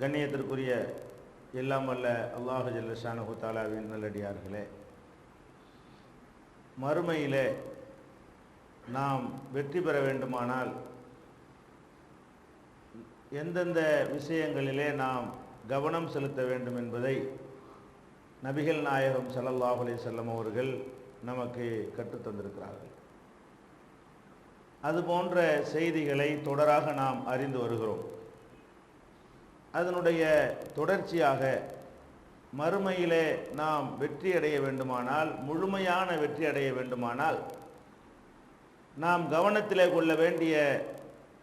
கண்ணியத்திற்குரிய எல்லாம் வல்ல அல்லாஹு ஜல்லஷானு தாலாவின் நல்லடியார்களே மறுமையிலே நாம் வெற்றி பெற வேண்டுமானால் எந்தெந்த விஷயங்களிலே நாம் கவனம் செலுத்த வேண்டும் என்பதை நபிகள் நாயகம் ஸல்லல்லாஹு அலி செல்லம் அவர்கள் நமக்கு கற்றுத்தந்திருக்கிறார்கள் அது போன்ற செய்திகளை தொடராக நாம் அறிந்து வருகிறோம். அதனுடைய தொடர்ச்சியாக மறுமையிலே நாம் வெற்றி அடைய வேண்டுமானால் முழுமையான வெற்றி அடைய வேண்டுமானால் நாம் கவனத்திலே கொள்ள வேண்டிய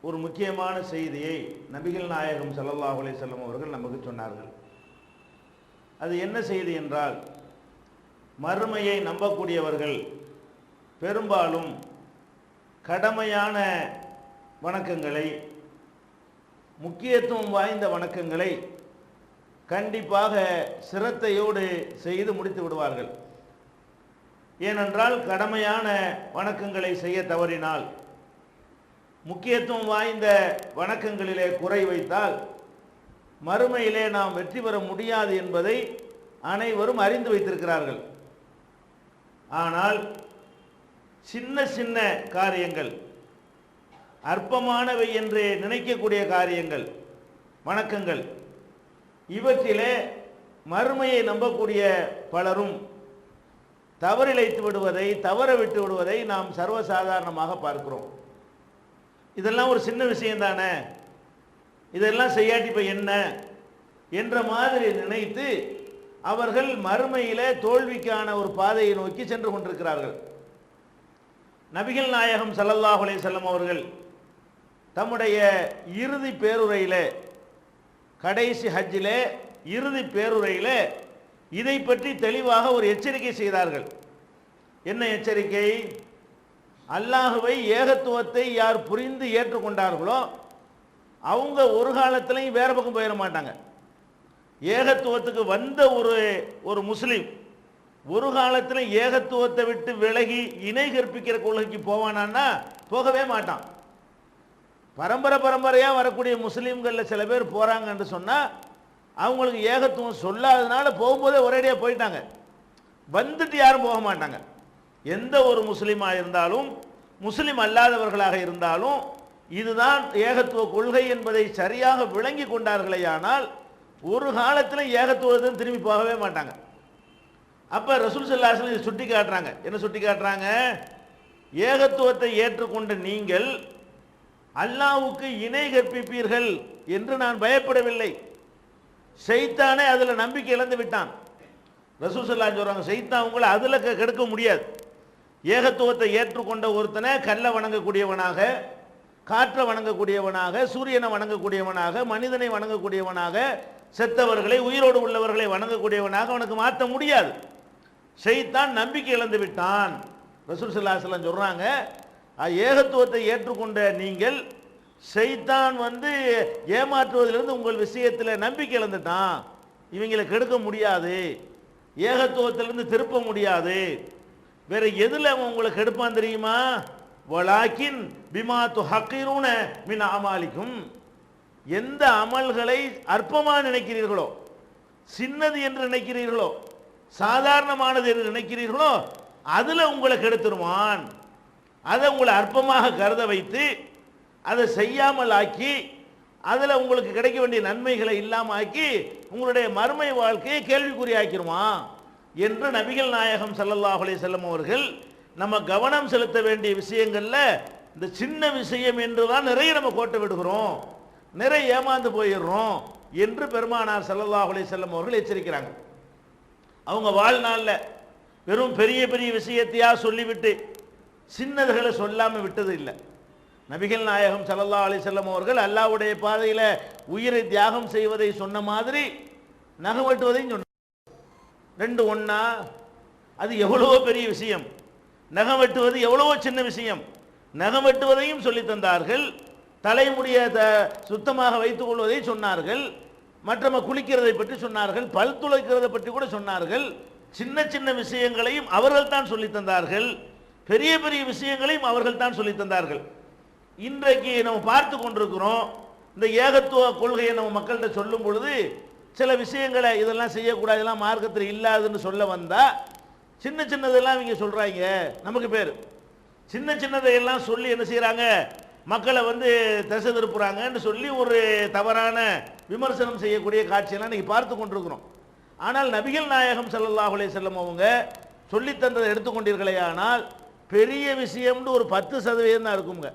ஒரு முக்கியமான செய்தியை நபிகள் நாயகம் ஸல்லல்லாஹு அலைஹி அவர்கள் நமக்கு சொன்னார்கள். அது என்ன செய்தி என்றால் மறுமையை நம்பக்கூடியவர்கள் பெரும்பாலும் கடமையான வணக்கங்களை முக்கியத்துவம் வாய்ந்த வணக்கங்களை கண்டிப்பாக சிரத்தையோடு செய்து முடித்து விடுவார்கள். ஏனென்றால் கடமையான வணக்கங்களை செய்ய தவறினால் முக்கியத்துவம் வாய்ந்த வணக்கங்களிலே குறை வைத்தால் மறுமையிலே நாம் வெற்றி பெற முடியாது என்பதை அனைவரும் அறிந்து வைத்திருக்கிறார்கள். ஆனால் சின்ன சின்ன காரியங்கள் அற்பமானவை என்று நினைக்கக்கூடிய காரியங்கள் வணக்கங்கள். இவற்றிலே மறுமையை நம்பக்கூடிய பலரும் தவறிழைத்து விடுவதை தவற விட்டு விடுவதை நாம் சர்வசாதாரணமாக பார்க்கிறோம். இதெல்லாம் ஒரு சின்ன விஷயம் தானே? இதெல்லாம் செய்யாட்டி இப்போ என்ன? என்ற மாதிரி நினைத்து அவர்கள் மறுமையிலே தோல்விக்கான ஒரு பாதையை நோக்கி சென்று கொண்டிருக்கிறார்கள். நபிகள் நாயகம் சல்லல்லாஹ் அலைஹி அவர்கள் தம்முடைய இறுதி பேருரையிலே கடைசி ஹஜ்ஜிலே இறுதி பேருரையிலே இதை பற்றி தெளிவாக ஒரு எச்சரிக்கை செய்தார்கள். என்ன எச்சரிக்கை? அல்லாஹுவை ஏகத்துவத்தை யார் புரிந்து ஏற்றுக்கொண்டார்களோ அவங்க ஒரு காலத்திலையும் வேற பக்கம் போயிட மாட்டாங்க. ஏகத்துவத்துக்கு வந்த ஒரு ஒரு முஸ்லீம் ஒரு காலத்தில் ஏகத்துவத்தை விட்டு விலகி இணை கற்பிக்கிற கொள்கைக்கு போவானான்னா போகவே மாட்டான். பரம்பரை பரம்பரையாக வரக்கூடிய முஸ்லீம்களில் சில பேர் போகிறாங்கன்னு சொன்னால் அவங்களுக்கு ஏகத்துவம் சொல்லாததுனால போகும்போதே ஒரேடியாக போயிட்டாங்க. வந்துட்டு யாரும் போக மாட்டாங்க. எந்த ஒரு முஸ்லீமாக இருந்தாலும் முஸ்லீம் அல்லாதவர்களாக இருந்தாலும் இதுதான் ஏகத்துவ கொள்கை என்பதை சரியாக விளங்கி கொண்டார்களேயானால் ஒரு காலத்தில் ஏகத்துவத்தையும் திரும்பி போகவே மாட்டாங்க. அப்போ ரசூல் சல்லாஸ்லம் இதை சுட்டி காட்டுறாங்க என்ன சுட்டி காட்டுறாங்க ஏகத்துவத்தை ஏற்றுக்கொண்ட நீங்கள் அல்லாவுக்கு இணை கற்பிப்பீர்கள் என்று நான் பயப்படவில்லை. செய்தானே அதில் நம்பிக்கை இழந்து விட்டான். ரசூசல்லா சொல்கிறாங்க செய்தான் உங்களை அதில் கெடுக்க முடியாது. ஏகத்துவத்தை ஏற்றுக்கொண்ட ஒருத்தனை கல்லை வணங்கக்கூடியவனாக காற்றை வணங்கக்கூடியவனாக சூரியனை வணங்கக்கூடியவனாக மனிதனை வணங்கக்கூடியவனாக செத்தவர்களை உயிரோடு உள்ளவர்களை வணங்கக்கூடியவனாக அவனுக்கு மாற்ற முடியாது. செய்தான் நம்பிக்கை இழந்து விட்டான். ரசூல் சல்லாஹலம் சொல்கிறாங்க ஏகத்துவத்தை ஏற்றுக்கொண்ட நீங்கள் செய்தான் வந்து ஏமாற்றுவதிலிருந்து உங்கள் விஷயத்தில் நம்பிக்கை இழந்துட்டான். இவங்களை கெடுக்க முடியாது. ஏகத்துவத்திலிருந்து திருப்ப முடியாது. வேற எதில் அவன் உங்களை கெடுப்பான் தெரியுமா? வலாக்கின் பிமா து ஹக்கீரூன மின் அமாலிக்கும். எந்த அமல்களை அற்பமாக நினைக்கிறீர்களோ சின்னது என்று நினைக்கிறீர்களோ சாதாரணமானது என்று நினைக்கிறீர்களோ அதில் உங்களை கெடுத்துருவான். அதை உங்களை அற்பமாக கருத வைத்து அதை செய்யாமல் ஆக்கி அதில் உங்களுக்கு கிடைக்க வேண்டிய நன்மைகளை இல்லாமல் ஆக்கி உங்களுடைய மறுமை வாழ்க்கையை கேள்விக்குறியாக்கிருவான் என்று நபிகள் நாயகம் சல்லல்லாஹ் அலைஹி அவர்கள் நம்ம கவனம் செலுத்த வேண்டிய விஷயங்களில் இந்த சின்ன விஷயம் என்று தான் நிறைய நம்ம கோட்டை விடுகிறோம். நிறைய ஏமாந்து போயிடுறோம் என்று பெருமானார் சல்லல்லாஹ் அலைஹி அவர்கள் எச்சரிக்கிறாங்க. அவங்க வாழ்நாளில் வெறும் பெரிய பெரிய விஷயத்தையாக சொல்லிவிட்டு சின்னதுகளை சொல்லாமல் விட்டது இல்லை. நபிகள் நாயகம் ஸல்லல்லாஹு அலிசல்லம் அவர்கள் அல்லாவுடைய பாதையில் உயிரை தியாகம் செய்வதை சொன்ன மாதிரி நகம் வெட்டுவதையும் சொன்னாங்க. ரெண்டு ஒன்றா அது எவ்வளவோ பெரிய விஷயம். நகம் வெட்டுவது எவ்வளவோ சின்ன விஷயம். நகம் வெட்டுவதையும் சொல்லி தந்தார்கள். தலைமுடியை த சுத்தமாக வைத்துக் கொள்வதை சொன்னார்கள். மற்றம குளிக்கிறதை பற்றி சொன்னார்கள். பல் துளைக்கிறதை பற்றி கூட சொன்னார்கள். சின்ன சின்ன விஷயங்களையும் அவர்கள் தான் சொல்லி தந்தார்கள். பெரிய பெரிய விஷயங்களையும் அவர்கள் தான் சொல்லி தந்தார்கள். இன்றைக்கு நம்ம பார்த்து கொண்டிருக்கிறோம் இந்த ஏகத்துவ கொள்கையை நம்ம மக்கள்கிட்ட சொல்லும் பொழுது சில விஷயங்களை இதெல்லாம் செய்யக்கூடாது இதெல்லாம் மார்க்கத்தில் இல்லாதுன்னு சொல்ல வந்தா சின்ன சின்னதெல்லாம் இவங்க சொல்றாங்க நமக்கு பேர். சின்ன சின்னதையெல்லாம் சொல்லி என்ன செய்கிறாங்க மக்களை வந்து திசை திருப்புறாங்கன்னு சொல்லி ஒரு தவறான விமர்சனம் செய்யக்கூடிய காட்சியெல்லாம் இன்றைக்கி பார்த்து கொண்டிருக்கிறோம். ஆனால் நபிகள் நாயகம் ஸல்லல்லாஹு அலைஹி அவங்க சொல்லித்தந்ததை எடுத்துக்கொண்டீர்களே ஆனால் பெரிய விஷயம்னு ஒரு பத்து சதவீதம் தான் இருக்குங்க.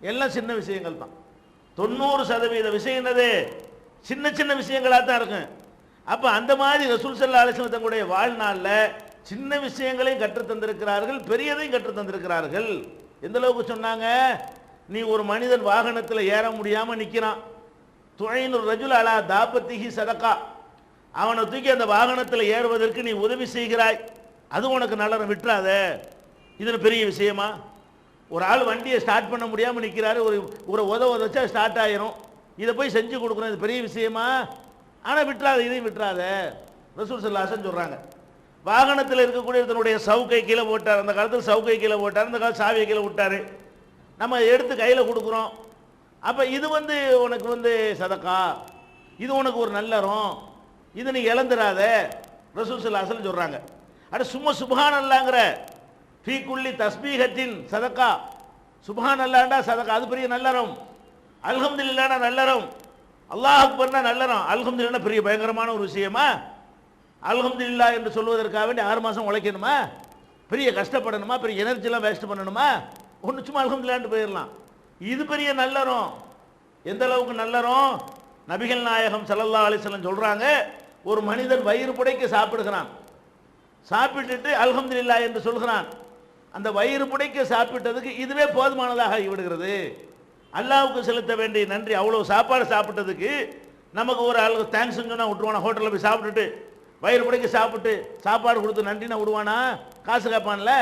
எல்லாம் சின்ன விஷயங்கள் தான். தொண்ணூறு சதவீத விஷயம் என்னது? சின்ன சின்ன விஷயங்களாக தான் இருக்கும். அப்போ அந்த மாதிரி ரசூல் சல்லா அலிஸ்லம் தங்களுடைய வாழ்நாளில் சின்ன விஷயங்களையும் கற்றுத் தந்திருக்கிறார்கள் பெரியதையும் கற்றுத் தந்திருக்கிறார்கள். எந்த அளவுக்கு சொன்னாங்க? நீ ஒரு மனிதன் வாகனத்தில் ஏற முடியாமல் நிற்கிறான் துணைனூர் ரஜுல் அலா தாபத்திகி சதக்கா. அவனை தூக்கி அந்த வாகனத்தில் ஏறுவதற்கு நீ உதவி செய்கிறாய். அது உனக்கு நல்லறம் விட்டுறாத. இது பெரிய விஷயமா? ஒரு ஆள் வண்டியை ஸ்டார்ட் பண்ண முடியாமல் நிற்கிறாரு ஒரு ஒரு உத உதச்சா ஸ்டார்ட் ஆயிரும். இதை போய் செஞ்சு கொடுக்கணும் இது பெரிய விஷயமா? ஆனால் விட்டுறாத இதையும் விட்டுறாத. ரசூல் சல்லாசன் சொல்கிறாங்க வாகனத்தில் இருக்கக்கூடிய தன்னுடைய சவுக்கை கீழே போட்டார். அந்த காலத்தில் சவுக்கை கீழே போட்டார். அந்த காலத்தில் சாவியை கீழே விட்டார். நம்ம எடுத்து கையில் கொடுக்குறோம். அப்போ இது வந்து உனக்கு வந்து சதக்கா. இது உனக்கு ஒரு நல்லறம். இது நீ இழந்துடாத ரசூல் சல்லாசன் சொல்கிறாங்க அட சும்மா சுபஹான் அல்லாங்கிற ஃபீ தஸ்பீகத்தின் சதக்கா. சுபஹான் அல்லாண்டா சதக்கா. அது பெரிய நல்லறம். அல்ஹம்துலில்லாஹ்னா நல்லறம். அல்லாஹ் அக்பர்னா நல்லறம். அல்ஹம்துலில்லாஹ் பெரிய பயங்கரமான ஒரு விஷயமா? அல்ஹம்து இல்லா என்று சொல்வதற்காக வேண்டி ஆறு மாதம் உழைக்கணுமா? பெரிய கஷ்டப்படணுமா? பெரிய எனர்ஜிலாம் வேஸ்ட் பண்ணணுமா? ஒன்று சும்மா அல்ஹம்துலில்லாஹ்னு போயிடலாம். இது பெரிய நல்லறம். எந்த அளவுக்கு நல்லறம்? நபிகள் நாயகம் சல்லல்லா அலைஹி சொல்கிறாங்க ஒரு மனிதன் வயிறு புடைக்க சாப்பிடுகிறான். சாப்பிட்டுட்டு அல்ஹம்துலில்லாஹ் என்று சொல்கிறான். அந்த வயிறு புடைக்க சாப்பிட்டதுக்கு இதுவே போதுமானதாக ஆகிவிடுகிறது. அல்லாவுக்கு செலுத்த வேண்டிய நன்றி அவ்வளோ சாப்பாடு சாப்பிட்டதுக்கு நமக்கு ஒரு ஆளுக்கு தேங்க்ஸ் சொன்னால் விட்டுருவானா ஹோட்டலில் போய் சாப்பிட்டுட்டு வயிறு புடைக்க சாப்பிட்டு சாப்பாடு கொடுத்து நன்றினா விடுவானா? காசு கேட்பான்ல.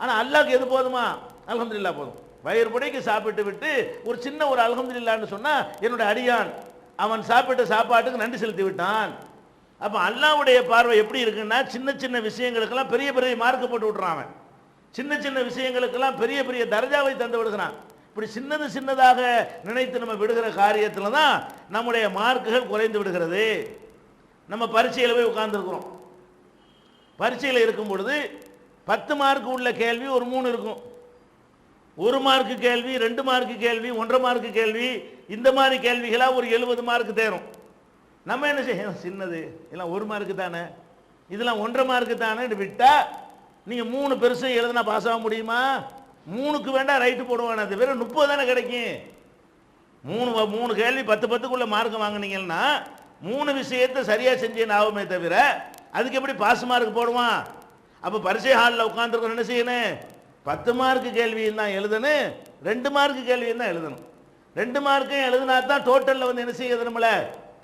ஆனால் அல்லாவுக்கு எது போதுமா? அல்ஹம்துலில்லாஹ் போதும். வயிறு புடைக்கு சாப்பிட்டு விட்டு ஒரு சின்ன ஒரு அல்ஹம்துலில்லாஹ்னு சொன்னால் என்னோட அடியான் அவன் சாப்பிட்ட சாப்பாட்டுக்கு நன்றி செலுத்தி விட்டான். அப்போ அல்லாவுடைய பார்வை எப்படி இருக்குன்னா சின்ன சின்ன விஷயங்களுக்கெல்லாம் பெரிய பெரிய மார்க்கு போட்டு விட்றான் அவன். சின்ன சின்ன விஷயங்களுக்கெல்லாம் பெரிய பெரிய தர்ஜாவை தந்து விடுகிறான் இப்படி சின்னது சின்னதாக நினைத்து நம்ம விடுகிற காரியத்தில் தான் நம்முடைய மார்க்குகள் குறைந்து விடுகிறது. நம்ம பரீட்சையில் போய் உட்கார்ந்துருக்குறோம். பரீட்சையில் இருக்கும் பொழுது பத்து மார்க் உள்ள கேள்வி ஒரு மூணு இருக்கும். ஒரு மார்க்கு கேள்வி ரெண்டு மார்க்கு கேள்வி ஒன்றரை மார்க்கு கேள்வி இந்த மாதிரி கேள்விகளாக ஒரு எழுபது மார்க் தேரும். நம்ம என்ன செய்யணும் சின்னது இதெல்லாம் ஒரு மார்க்கு தானே இதெல்லாம் ஒன்றரை மார்க்கு தானே விட்டால் நீங்கள் மூணு பெருசையும் எழுதுனா பாஸ் ஆக முடியுமா? மூணுக்கு வேண்டாம் ரைட்டு போடுவானே அது வெறும் முப்பது தானே கிடைக்கும். மூணு மூணு கேள்வி பத்து பத்துக்குள்ள மார்க் வாங்குனீங்கன்னா மூணு விஷயத்தை சரியா செஞ்சேன்னு ஆகுமே தவிர அதுக்கு எப்படி பாஸ் மார்க் போடுவான்? அப்போ பரிசை ஹாலில் உட்காந்துருக்கோம் என்ன செய்யணும்? பத்து மார்க்கு கேள்வியும் தான் எழுதணும். ரெண்டு மார்க்கு கேள்வியும் தான் எழுதணும். ரெண்டு மார்க்கையும் எழுதினா தான் டோட்டலில் வந்து என்ன செய்யுது நம்மளை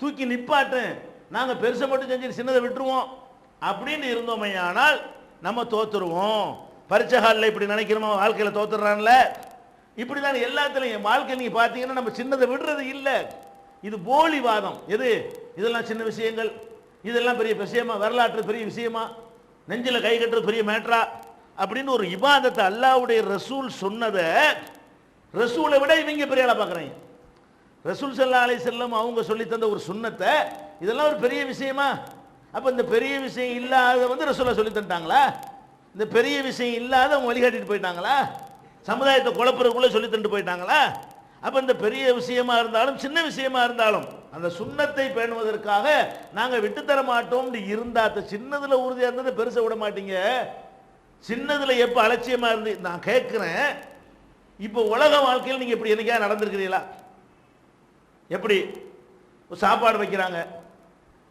தூக்கி நிப்பாட்டும். நாங்கள் பெருசை மட்டும் செஞ்சு சின்னதை விட்டுருவோம். அப்படின்னு இருந்தோமே ஆனால் நம்ம தோத்துருவோம். பரீட்சை ஹாலில் இப்படி நினைக்கிறோமோ வாழ்க்கையில் தோத்துடுறான்ல? இப்படி தான் எல்லாத்துலையும் என் வாழ்க்கை நீங்கள் பார்த்தீங்கன்னா நம்ம சின்னதை விடுறது இல்லை. இது போலி வாதம் எது? இதெல்லாம் சின்ன விஷயங்கள். இதெல்லாம் பெரிய விஷயமா? வரலாற்று பெரிய விஷயமா? நெஞ்சில் கை கட்டுறது பெரிய மேட்ரா அப்படின்னு ஒரு இபாதத்தை அல்லாவுடைய ரசூல் சொன்னதை ரசூலை விட இவங்க பெரிய ஆளாக பார்க்குறீங்க ரசூல் சல்லா அலை செல்லம் அவங்க சொல்லித்தந்த ஒரு சுண்ணத்தை இதெல்லாம் ஒரு பெரிய விஷயமா? அப்போ இந்த பெரிய விஷயம் இல்லாத வந்து ரசூலா சொல்லி தந்துட்டாங்களா? இந்த பெரிய விஷயம் இல்லாத அவங்க வழிகாட்டிட்டு போயிட்டாங்களா? சமுதாயத்தை குழப்பறதுக்குள்ளே சொல்லி தந்துட்டு போயிட்டாங்களா? அப்போ இந்த பெரிய விஷயமா இருந்தாலும் சின்ன விஷயமா இருந்தாலும் அந்த சுண்ணத்தை பேணுவதற்காக நாங்கள் விட்டுத்தர மாட்டோம்னு இருந்தால் அந்த சின்னதில் உறுதியாக இருந்தது பெருசை விட மாட்டீங்க. சின்னதில் எப்போ அலட்சியமாக இருந்து நான் கேட்குறேன் இப்போ உலக வாழ்க்கையில் நீங்கள் இப்படி என்னைக்கா நடந்திருக்கிறீங்களா? எப்படி? சாப்பாடு வைக்கிறாங்க.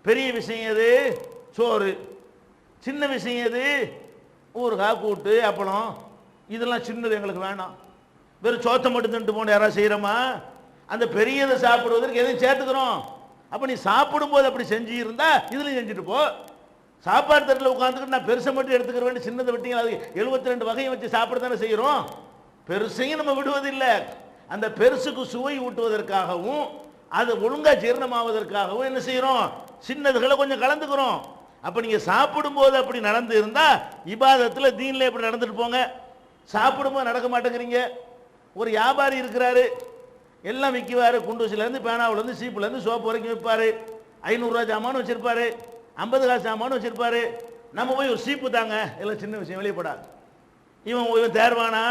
பெரிய விஷயம் எது? சோறு. சின்ன விஷயம் எது? ஊறுகாய் கூட்டு அப்பளம். இதெல்லாம் சின்னது எங்களுக்கு வேணாம். வெறும் சோத்தை மட்டும் தின்ட்டு போன யாராவது செய்கிறோமா அந்த பெரியதை சாப்பிடுவதற்கு எதையும் சேர்த்துக்கிறோம். அப்போ நீ சாப்பிடும்போது அப்படி செஞ்சுருந்தா இதுலையும் செஞ்சுட்டு போ. சாப்பாடு தட்டில் உட்காந்துக்கிட்டு நான் பெருசை மட்டும் எடுத்துக்கிறேன் சின்னதை விட்டீங்க அது எழுபத்தி ரெண்டு வகையும் வச்சு சாப்பிட தானே செய்கிறோம் பெருசையும் நம்ம விடுவதில்லை. அந்த பெருசுக்கு சுவை ஊட்டுவதற்காகவும் அது ஒழுங்காக ஜீரணமாவதற்காகவும் என்ன செய்கிறோம் சின்னதுகளை கொஞ்சம் கலந்துக்கிறோம். அப்போ நீங்கள் சாப்பிடும்போது அப்படி நடந்து இருந்தால் இபாதத்தில் தீனில் எப்படி நடந்துட்டு போங்க. சாப்பிடும்போது நடக்க மாட்டேங்கிறீங்க. ஒரு வியாபாரி இருக்கிறாரு. எல்லாம் விற்குவார் குண்டூசிலேருந்து பேனாவிலேருந்து சீப்புலேருந்து சோப்பு வரைக்கும் விற்பார். ஐநூறுரூவா சாமானும் வச்சுருப்பாரு. ஐம்பது காசு சாமானும் வச்சுருப்பாரு. நம்ம போய் ஒரு சீப்பு தாங்க. எல்லாம் சின்ன விஷயம் வெளியே இவன் இவன் தேர்வானா?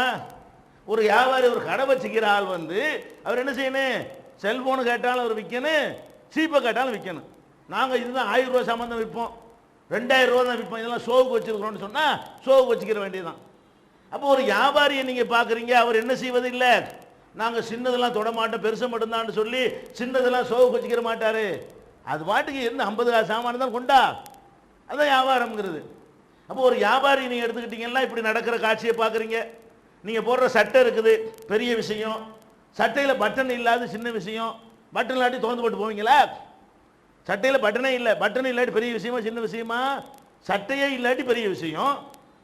ஒரு வியாபாரி ஒரு கடை வச்சுக்கிற ஆள் வந்து அவர் என்ன செய்யணும்? செல்ஃபோனு கேட்டாலும் அவர் விற்கணும் சீப்பை கேட்டாலும் விற்கணும். நாங்கள் இதுதான் ஆயிரம் ரூபா சம்மந்தம் விற்போம். ரெண்டாயிரம் ரூபா தான் விற்போம். இதெல்லாம் ஷோவுக்கு வச்சுருக்கிறோம்னு சொன்னால் ஷோவுக்கு வச்சுக்கிற வேண்டியதுதான். அப்போ ஒரு வியாபாரியை நீங்கள் பார்க்குறீங்க அவர் என்ன செய்வது இல்லை? நாங்கள் சின்னதெல்லாம் தொட மாட்டோம் பெருசு மட்டும்தான்னு சொல்லி சின்னதெல்லாம் ஷோவுக்கு வச்சுக்கிற மாட்டார். அது பாட்டுக்கு என்ன ஐம்பது காசு சாமான் தான் கொண்டா? அதுதான் வியாபாரம்ங்கிறது. அப்போ ஒரு வியாபாரி நீங்கள் எடுத்துக்கிட்டீங்கன்னா இப்படி நடக்கிற காட்சியை பார்க்குறீங்க. நீங்கள் போடுற சட்டை இருக்குது பெரிய விஷயம். சட்டையில் பட்டன் இல்லாத சின்ன விஷயம். பட்டன் இல்லாட்டி திறந்து போட்டு போவீங்களா? சட்டையில் பட்டனே இல்லை. பட்டன் இல்லாட்டி பெரிய விஷயமா சின்ன விஷயமா? சட்டையே இல்லாட்டி பெரிய விஷயம்.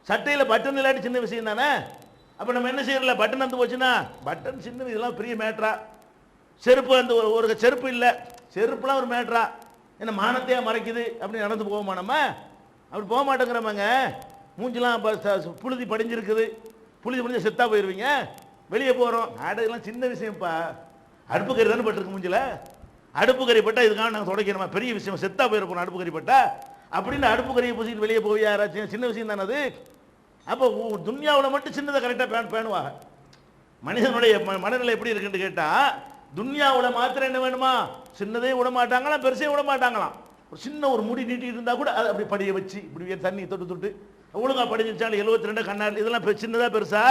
சட்டையில் பட்டன் இல்லாட்டி சின்ன விஷயம் தானே? அப்போ நம்ம என்ன செய்யறல பட்டன் வந்து போச்சுன்னா பட்டன் சின்ன இதெல்லாம் பெரிய மேட்ரா செருப்பு அந்த ஒரு ஒரு செருப்பு இல்லை. செருப்புலாம் ஒரு மேட்ரா என்ன மானத்தையே மறைக்குது? அப்படி நடந்து போவோமா நம்ம? அப்படி போக மாட்டேங்கிறவங்க மூஞ்சிலாம் புழுதி படிஞ்சிருக்குது. புழுதி படிஞ்சு செத்தா போயிடுவீங்க வெளியே போகிறோம் ஆடு இதெல்லாம் சின்ன விஷயம்ப்பா. அடுப்பு கறி தானே பட்டிருக்கு மூஞ்சில்? அடுப்பு கறி பட்டா இதுக்காக நாங்கள் தொடக்கணுமா? பெரிய விஷயம். செத்தா போயிருப்போம் அடுப்பு கறி பட்டா அப்படின்னு அடுப்பு கறியை பூசிட்டு வெளியே போய் யாராச்சும் சின்ன விஷயம் தானே அது. அப்போ துன்யாவில் மட்டும் சின்னதை கரெக்டாக பேன் பேணுவாங்க மனிதனுடைய ம- மனநிலை எப்படி இருக்குன்னு கேட்டால் துன்யாவில் மாத்திரம் என்ன வேணுமா? சின்னதே விட மாட்டாங்களாம் பெருசே விட மாட்டாங்களாம் ஒரு சின்ன ஒரு முடி நீட்டி இருந்தால் கூட அதை அப்படி படிய வச்சு இப்படி தண்ணி தொட்டு தொட்டு ஒழுங்கா படிச்சிருச்சாலும் எழுபத்தி ரெண்டு கண்ணாடி இதெல்லாம் சின்னதாக பெருசா?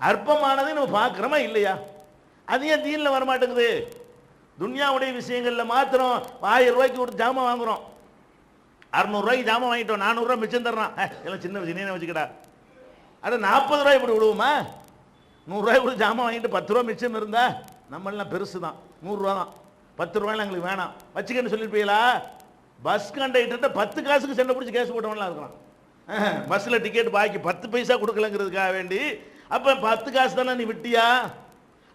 அற்பமானதை நம்ம பார்க்குறோமா இல்லையா? அது ஏன் தீனில் வர மாட்டேங்குது துன்யாவுடைய விஷயங்களில் மாத்திரம் ஆயிரம் ரூபாய்க்கு ஒரு ஜாமான் வாங்குறோம். அறநூறுவாய்க்கு ஜாமான் வாங்கிட்டோம். நானூறுரூவா மிச்சம் தர்றான். எல்லாம் சின்ன விஷயம். என்ன வச்சுக்கடா? அட நாற்பது ரூபாய் இப்படி விடுவோமா நூறுரூவாய் கொடுத்து ஜாமான் வாங்கிட்டு பத்து ரூபா மிச்சம் இருந்தா நம்மளாம் பெருசு தான் நூறுரூவா தான். பத்து ரூபாய்லாம் எங்களுக்கு வேணாம். வச்சுக்கன்னு சொல்லியிருப்பீங்களா பஸ் கண்டக்டர்கிட்ட பத்து காசுக்கு சண்டை பிடிச்சி கேஸ் போட்டவன்லாம் இருக்கிறான் பஸ்ஸில் டிக்கெட் பாக்கி பத்து பைசா கொடுக்கலங்கிறதுக்காக வேண்டி அப்போ பத்து காசு தானே நீ விட்டியா?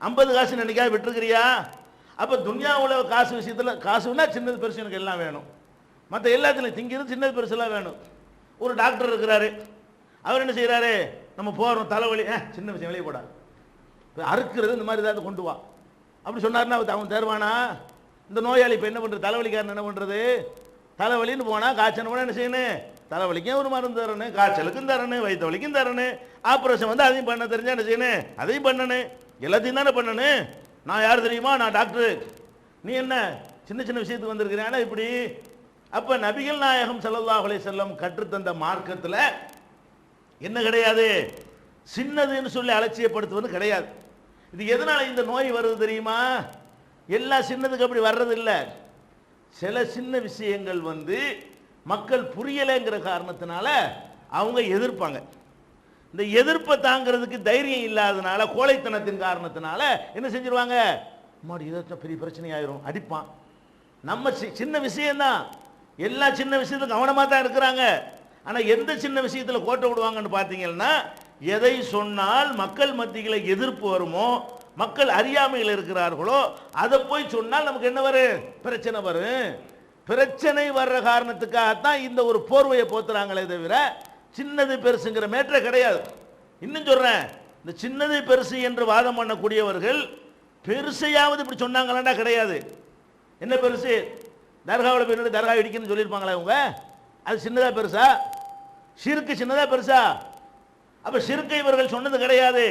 ஐம்பது காசு நினைக்காத விட்டுருக்கிறியா? அப்போ துன்யாவுல காசு விஷயத்தில் காசுன்னா சின்னது பெருசு எனக்கு எல்லாம் வேணும். மற்ற எல்லாத்துலையும் திங்கிறது சின்னது பெருசெல்லாம் வேணும். ஒரு டாக்டர் இருக்கிறாரு. அவர் என்ன செய்கிறாரு நம்ம போகிறோம் தலைவலி "ஏ, சின்ன விஷயம் வெளியே போடாது அறுக்கிறது இந்த மாதிரி ஏதாவது கொண்டு வா. அப்படி சொன்னார்னா அவன் தருவானா? இந்த நோயாளி இப்போ என்ன பண்ணுறது தலைவலிக்காரன் என்ன பண்ணுறது தலைவலின்னு போனால் காய்ச்சல் போனால் என்ன செய்யணும்? தலைவலிக்கும் ஒரு மருந்து தரணும் காய்ச்சலுக்கும் தரணும் வயிற்று வலிக்கும் தரணும். ஆப்ரேஷன் வந்து அதையும் பண்ண தெரிஞ்சால் என்ன செய்யணும்? அதையும் பண்ணணும். எல்லாத்தையும் தானே பண்ணணும்? நான் யார் தெரியுமா? நான் டாக்டர். நீ என்ன? சின்ன சின்ன விஷயத்துக்கு வந்திருக்கிறேன் இப்படி அப்போ நபிகள் நாயகம் ஸல்லல்லாஹு அலைஹி செல்லம் கற்றுத்தந்த மார்க்கத்தில் என்ன கிடையாது? சின்னதுன்னு சொல்லி அலட்சியப்படுத்துவது கிடையாது. இது எதனால் இந்த நோய் வருது தெரியுமா? எல்லா சின்னதுக்கு அப்படி வர்றது இல்லை சில சின்ன விஷயங்கள் வந்து மக்கள் புரியலைங்கிற காரணத்தினால அவங்க எதிர்ப்பாங்க. இந்த எதிர்ப்பை தாங்கிறதுக்கு தைரியம் இல்லாதனால கோழைத்தனத்தின் காரணத்தினால என்ன செஞ்சிருவாங்க? மாடி பெரிய பிரச்சனை ஆயிரும் அடிப்பான். நம்ம சி- சின்ன விஷயம்தான். எல்லா சின்ன விஷயத்துக்கும் கவனமாக தான் இருக்கிறாங்க. ஆனால் எந்த சின்ன விஷயத்தில் கோட்டை விடுவாங்கன்னு பார்த்தீங்கன்னா எதை சொன்னால் மக்கள் மத்தியில் எதிர்ப்பு வருமோ மக்கள் அறியாமையில் இருக்கிறார்களோ அதை போய் சொன்னால் நமக்கு என்ன வரும்? பிரச்சனை வரும். பிரச்சனை வர்ற காரணத்துக்காகத்தான் இந்த ஒரு போர்வையை போத்துறாங்களே தவிர சின்னது பெருசுங்கிற மேட்டரே கிடையாது. இன்னும் சொல்கிறேன் இந்த சின்னது பெருசு என்று வாதம் பண்ணக்கூடியவர்கள் பெருசையாவது இப்படி சொன்னாங்களாண்டா கிடையாது. என்ன பெருசு? தர்காவில் போய் தர்கா இடிக்கணும்னு சொல்லியிருப்பாங்களா இவங்க அது சின்னதாக பெருசா? சிறுக்கு சின்னதாக பெருசா? அப்போ சிறுக்கு இவர்கள் சொன்னது கிடையாது.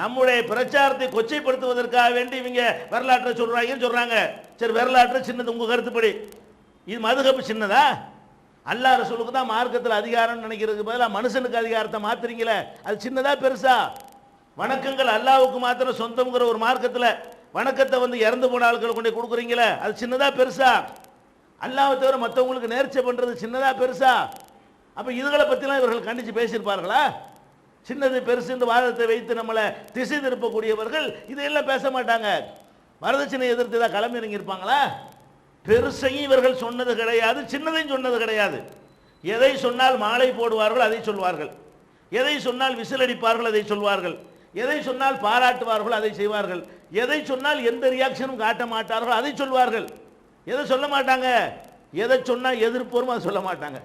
நம்முடைய பிரச்சாரத்தை கொச்சைப்படுத்துவதற்காக வேண்டி இவங்க வரலாற்றை சொல்கிறாங்கன்னு சொல்கிறாங்க சரி வரலாற்று சின்னது உங்கள் கருத்துப்படி. இது மதுகப்பு சின்னதா? அல்லாஹ் ரசூலுக்கு தான் மார்க்கத்தில் அதிகாரம்னு நினைக்கிறதுக்கு பதிலாக மனுஷனுக்கு அதிகாரத்தை மாத்துறீங்களே? அது சின்னதாக பெருசா. வணக்கங்கள் அல்லாவுக்கு மாத்திரம் சொந்தம்ங்கிற ஒரு மார்க்கத்தில் வணக்கத்தை வந்து இறந்து போன ஆட்கள் கொண்டு கொடுக்குறீங்களே? அது சின்னதாக பெருசா. அல்லாவை தவிர மற்றவங்களுக்கு நேர்ச்சை பண்ணுறது சின்னதாக பெருசா. அப்போ இதுகளை பற்றிலாம் இவர்கள் கண்டித்து பேசியிருப்பார்களா? சின்னது பெருசு இந்த வாதத்தை வைத்து நம்மளை திசை திருப்பக்கூடியவர்கள் இதையெல்லாம் பேச மாட்டாங்க. வரதட்சணை எதிர்த்து தான் கிளம்பி இறங்கியிருப்பாங்களா? பெருசையும் இவர்கள் சொன்னது கிடையாது சின்னதையும் சொன்னது கிடையாது. எதை சொன்னால் மாலை போடுவார்கள் அதை சொல்வார்கள். எதை சொன்னால் விசில் அடிப்பார்கள் அதை சொல்வார்கள். எதை சொன்னால் பாராட்டுவார்கள் அதை செய்வார்கள். எதை சொன்னால் எந்த ரியாக்ஷனும் காட்ட மாட்டார்கள் அதை சொல்வார்கள். எதை சொல்ல மாட்டாங்க? எதை சொன்னால் எதிர்ப்போரும் அதை சொல்ல மாட்டாங்க.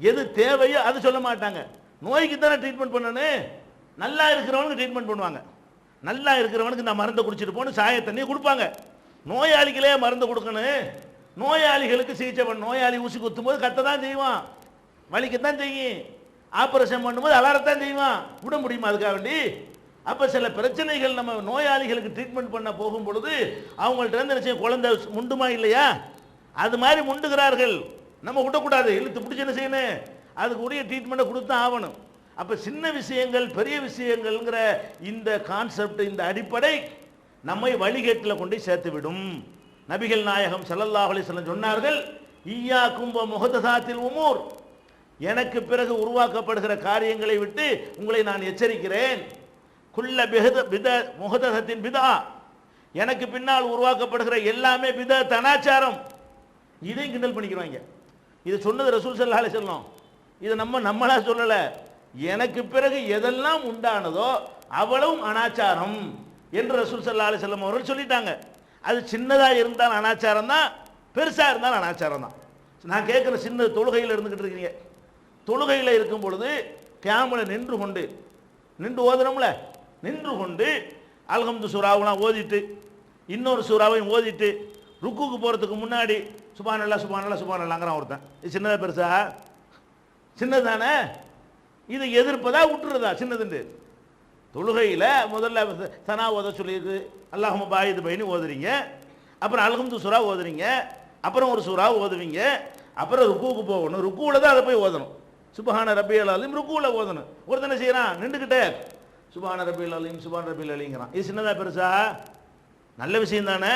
எது தேவையோ அதை சொல்ல மாட்டாங்க. நோய்க்கு தானே ட்ரீட்மெண்ட் பண்ணணும் நல்லா இருக்கிறவனுக்கு ட்ரீட்மெண்ட் பண்ணுவாங்க. நல்லா இருக்கிறவனுக்கு இந்த மருந்தை குடிச்சிட்டு போகணும் சாய தண்ணியை கொடுப்பாங்க. நோயாளிகளே மருந்து கொடுக்கணும். நோயாளிகளுக்கு சிகிச்சை பண்ண. நோயாளி ஊசி குத்தும் போது கத்த தான் செய்வான். வலிக்கத்தான் செய்யும். ஆப்ரேஷன் பண்ணும்போது அலாரத்தான் செய்வான். விட முடியுமா அதுக்காக வேண்டி? அப்போ சில பிரச்சனைகள் நம்ம நோயாளிகளுக்கு ட்ரீட்மெண்ட் பண்ண போகும் பொழுது அவங்கள்ட்ட இருந்து என்ன குழந்தை முண்டுமா இல்லையா? அது மாதிரி முண்டுகிறார்கள். நம்ம விடக்கூடாது. இழுத்து பிடிச்சி என்ன செய்யணும்? அதுக்கு உரிய ட்ரீட்மெண்ட்டை கொடுத்து ஆகணும். அப்போ சின்ன விஷயங்கள் பெரிய விஷயங்கள்ங்கிற இந்த கான்செப்ட் இந்த அடிப்படை நம்மை வழிகேட்டில் கொண்டு சேர்த்து விடும் நபிகள் நாயகம் ஸல்லல்லாஹு அலிஸ்லம் சொன்னார்கள் ஈயா கும்ப முகதசாத்தில் உமூர். எனக்கு பிறகு உருவாக்கப்படுகிற காரியங்களை விட்டு உங்களை நான் எச்சரிக்கிறேன். குள்ள பிகத பித முகதசத்தின் பிதா. எனக்கு பின்னால் உருவாக்கப்படுகிற எல்லாமே பித தனாச்சாரம். இதையும் கிண்டல் பண்ணிக்கிறாங்க இது சொன்னது ரசூல் செல்லால அலைஹி இதை நம்ம நம்மளா சொல்லலை. எனக்கு பிறகு எதெல்லாம் உண்டானதோ அவ்வளவும் அனாச்சாரம் என்று ரசூல் ஸல்லல்லாஹு அலைஹி வஸல்லம் அவர்கள் சொல்லிட்டாங்க. அது சின்னதாக இருந்தால் அனாச்சாரம் தான் பெருசாக இருந்தால் அனாச்சாரம் தான் நான் கேட்குற சின்ன தொழுகையில் இருந்துக்கிட்டு இருக்கீங்க. தொழுகையில் இருக்கும் பொழுது கேமில் நின்று கொண்டு நின்று ஓதுறோம்ல நின்று கொண்டு அல்ஹம்து சூறாவெலாம் ஓதிட்டு இன்னொரு சூறாவையும் ஓதிட்டு ருக்குக்கு போகிறதுக்கு முன்னாடி சுபானல்லா சுபானல்லா சுபானல்லாங்கிறான் ஒருத்தன். இது சின்னதாக பெருசா? சின்னதானே இதை இது எதிர்ப்பதா விட்டுறதா சின்னதுண்டு. தொழுகையில் முதல்ல சனா ஓத சொல்லியிருக்கு. அல்லாஹும பாயுது பைனு ஓதுறீங்க. அப்புறம் அல்ஹம்து சுறா ஓதுறீங்க. அப்புறம் ஒரு சுறா ஓதுவீங்க. அப்புறம் ருக்குவுக்கு போகணும். ருக்குவில் தான் அதை போய் ஓதணும். சுபஹான ரபி அலாலையும் ருக்குவில் ஓதணும். ஒருத்தனை செய்கிறான் நின்றுக்கிட்டே சுபஹான ரபி அலாலையும் சுபான ரபி அலிங்கிறான். இது சின்னதாக பெருசா? நல்ல விஷயம் தானே.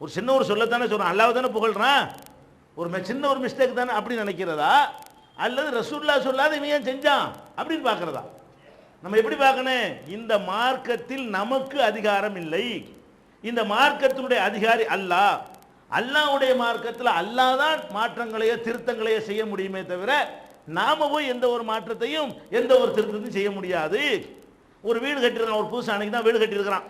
ஒரு சின்ன ஒரு சொல்லத்தானே சொல்கிறான் அல்லாஹ் தானே புகழ்கிறான் ஒரு சின்ன ஒரு மிஸ்டேக் தானே அப்படின்னு நினைக்கிறதா? அல்லது ரசூல்லா சொல்லாத இவன் ஏன் செஞ்சான்? அப்படின்னு பார்க்குறதா? நம்ம எப்படி பார்க்கணும்? இந்த மார்க்கத்தில் நமக்கு அதிகாரம் இல்லை. இந்த மார்க்கத்தினுடைய அதிகாரி அல்லாஹ் அல்லாவுடைய மார்க்கத்தில் அல்லாஹ் தான் மாற்றங்களையோ திருத்தங்களையோ செய்ய முடியுமே தவிர நாம போய் எந்த ஒரு மாற்றத்தையும் எந்த ஒரு திருத்தத்தையும் செய்ய முடியாது. ஒரு வீடு கட்டியிருக்கான் ஒரு புதுசு அன்னைக்கு தான் வீடு கட்டியிருக்கிறான்.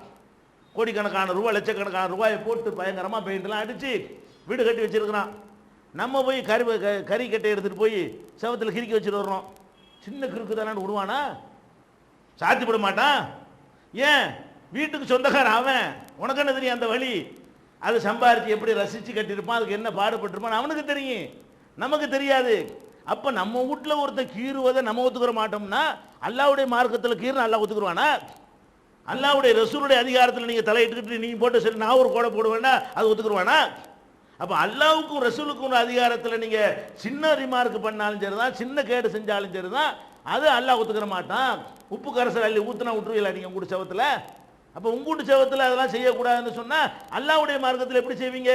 கோடிக்கணக்கான ரூபாய் லட்சக்கணக்கான ரூபாயை போட்டு பயங்கரமாக பெயிண்ட்லாம் அடித்து வீடு கட்டி வச்சிருக்கிறான். நம்ம போய் கறி க- கறி கட்டை எடுத்துகிட்டு போய் செவத்தில் கிறுக்கி வச்சுட்டு வர்றோம். சின்ன கிறுக்கு தானே விடுவானா? சாத்தி மாட்டான். ஏன்? வீட்டுக்கு சொந்தக்காரன் அவன். உனக்கு என்ன தெரியும் அந்த வழி? அது சம்பாரித்து எப்படி ரசித்து கட்டியிருப்பான் அதுக்கு என்ன பாடுபட்டிருப்பான் அவனுக்கு தெரியும். நமக்கு தெரியாது. அப்போ நம்ம வீட்டில் ஒருத்தன் கீறுவதை நம்ம ஒத்துக்கிற மாட்டோம்னா அல்லாவுடைய மார்க்கத்தில் கீறு நல்லா ஒத்துக்குருவானா அல்லாவுடைய ரசூலுடைய அதிகாரத்தில் நீங்கள் தலையிட்டுக்கிட்டு நீங்கள் போட்டு சரி நான் ஒரு கோடை போடுவேன்னா அது ஒத்துக்குருவானா அப்போ அல்லாவுக்கும் ரசூலுக்கும் ஒரு அதிகாரத்தில் நீங்கள் சின்ன ரிமார்க் பண்ணாலும் சரி தான் சின்ன கேடு செஞ்சாலும் சரி தான் அது அல்லாஹ் ஒத்துக்கிற மாட்டான். உப்பு கரைசல் அள்ளி ஊற்றினா விட்டுருவீங்களா நீங்கள் உங்கூட்டு செவத்தில்? அப்போ உங்கூட்டு செவத்தில் அதெல்லாம் செய்யக்கூடாதுன்னு சொன்னால் அல்லாவுடைய மார்க்கத்தில் எப்படி செய்வீங்க?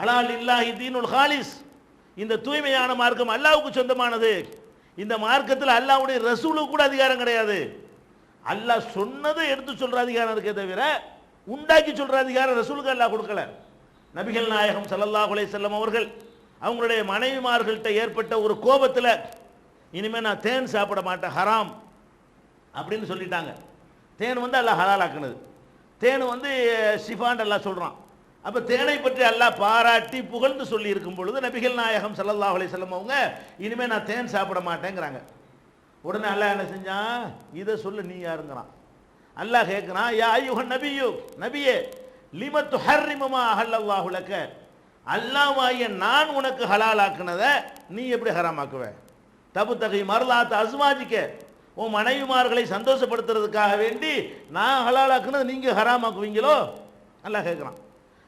அலால் இல்லாஹி தீனுல் ஹாலிஸ். இந்த தூய்மையான மார்க்கம் அல்லாவுக்கு சொந்தமானது. இந்த மார்க்கத்தில் அல்லாவுடைய ரசூலுக்கு கூட அதிகாரம் கிடையாது. அல்லாஹ் சொன்னதை எடுத்து சொல்கிற அதிகாரம் இருக்கே தவிர உண்டாக்கி சொல்கிற அதிகாரம் ரசூலுக்கு அல்லாஹ் கொடுக்கல. நபிகள் நாயகம் ஸல்லல்லாஹு செல்லம் அவர்கள் அவங்களுடைய மனைவிமார்கள்ட்ட ஏற்பட்ட ஒரு கோபத்தில் இனிமேல் நான் தேன் சாப்பிட மாட்டேன் ஹராம். அப்படின்னு சொல்லிட்டாங்க. தேன் வந்து அல்லாஹ் ஹலாலாக்குனது. தேன் வந்து சிஃபான் எல்லாம் சொல்கிறான் அப்போ தேனை பற்றி எல்லாம் பாராட்டி புகழ்ந்து சொல்லி இருக்கும் பொழுது நபிகள் நாயகம் ஸல்லல்லாஹு அலி செல்லம் அவங்க இனிமேல் நான் தேன் சாப்பிட மாட்டேங்கிறாங்க. உடனே அல்லாஹ் என்ன செஞ்சான்? இதை சொல்லு நீ யாருங்கிறான்? அல்லாஹ் கேட்குறான் யா ஐயுஹன் நபியு நபியே லிமத்து ஹர்ரிமமா அஹல்லல்லாஹு லக்க? அல்லாஹ்வாகிய நான் உனக்கு ஹலாலாக்குனதை நீ எப்படி ஹராமாக்குவ? தபு தகை மரலாத்த அஸ்வாஜிக்க உன் மனைவிமார்களை சந்தோஷப்படுத்துறதுக்காக வேண்டி நான் ஹலாலாக்குனது நீங்கள் ஹராமாக்குவீங்களோ? நல்லா கேட்குறான்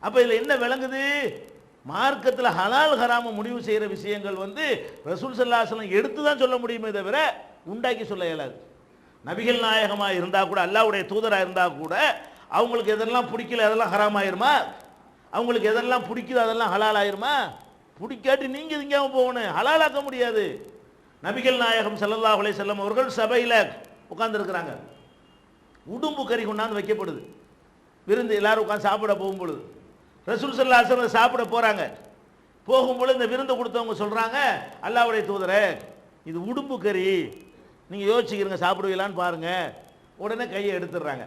அப்போ இதில் என்ன விளங்குது? மார்க்கத்தில் ஹலால் ஹராம முடிவு செய்கிற விஷயங்கள் வந்து ரசூல் சல்லாசலம் எடுத்து தான் சொல்ல முடியுமே தவிர உண்டாக்கி சொல்ல இயலாது. நபிகள் நாயகமாக இருந்தால் கூட அல்லாவுடைய தூதராக இருந்தால் கூட அவங்களுக்கு எதெல்லாம் பிடிக்கல அதெல்லாம் ஹராமாயிருமா? அவங்களுக்கு எதெல்லாம் பிடிக்குது அதெல்லாம் ஹலால் ஆயிருமா பிடிக்காட்டி நீங்கள் எங்கேயாவது போகணும்? ஹலாலாக்க முடியாது. நபிகள் நாயகம் செல்லல்லா அலைஹி செல்லம் அவர்கள் சபையில் உட்கார்ந்துருக்கிறாங்க. உடும்பு கறி கொண்டாந்து வைக்கப்படுது. விருந்து எல்லாரும் உட்காந்து சாப்பிட போகும்பொழுது. ரசூல் சல்லா அலுவலம் சாப்பிட போகிறாங்க போகும்பொழுது இந்த விருந்து கொடுத்தவங்க சொல்கிறாங்க அல்லாவுடைய தூதரே இது உடும்பு கறி. நீங்கள் யோசிச்சுக்கிறீங்க சாப்பிடுவீங்களான்னு பாருங்கள் உடனே கையை எடுத்துடுறாங்க.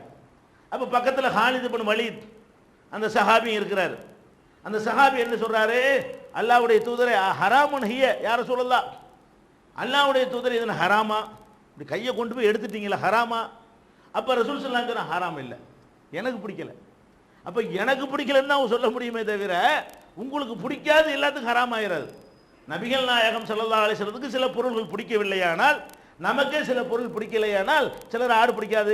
அப்போ பக்கத்தில் ஹாலிது பின் வலீத் அந்த சஹாபியும் இருக்கிறார். அந்த சஹாபி என்ன சொல்கிறாரு அல்லாவுடைய தூதரை ஹராமன் ஹிய யாரை சொல்லலாம் அல்லாவுடைய தூதர் இதன் ஹராமா? இப்படி கையை கொண்டு போய் எடுத்துட்டீங்களா? ஹராமா? அப்போ ரசூல் சொல்லாங்க ஹராம் இல்லை. எனக்கு பிடிக்கல. அப்போ எனக்கு பிடிக்கலன்னு தான் சொல்ல முடியுமே தவிர உங்களுக்கு பிடிக்காது எல்லாத்துக்கும் ஹராம் ஆயிடாது நபிகள் நாயகம் ஸல்லல்லாஹு அலைஹி சில பொருள்கள் பிடிக்கவில்லையானால் நமக்கே சில பொருள் பிடிக்கலையானால் சிலர் ஆடு பிடிக்காது.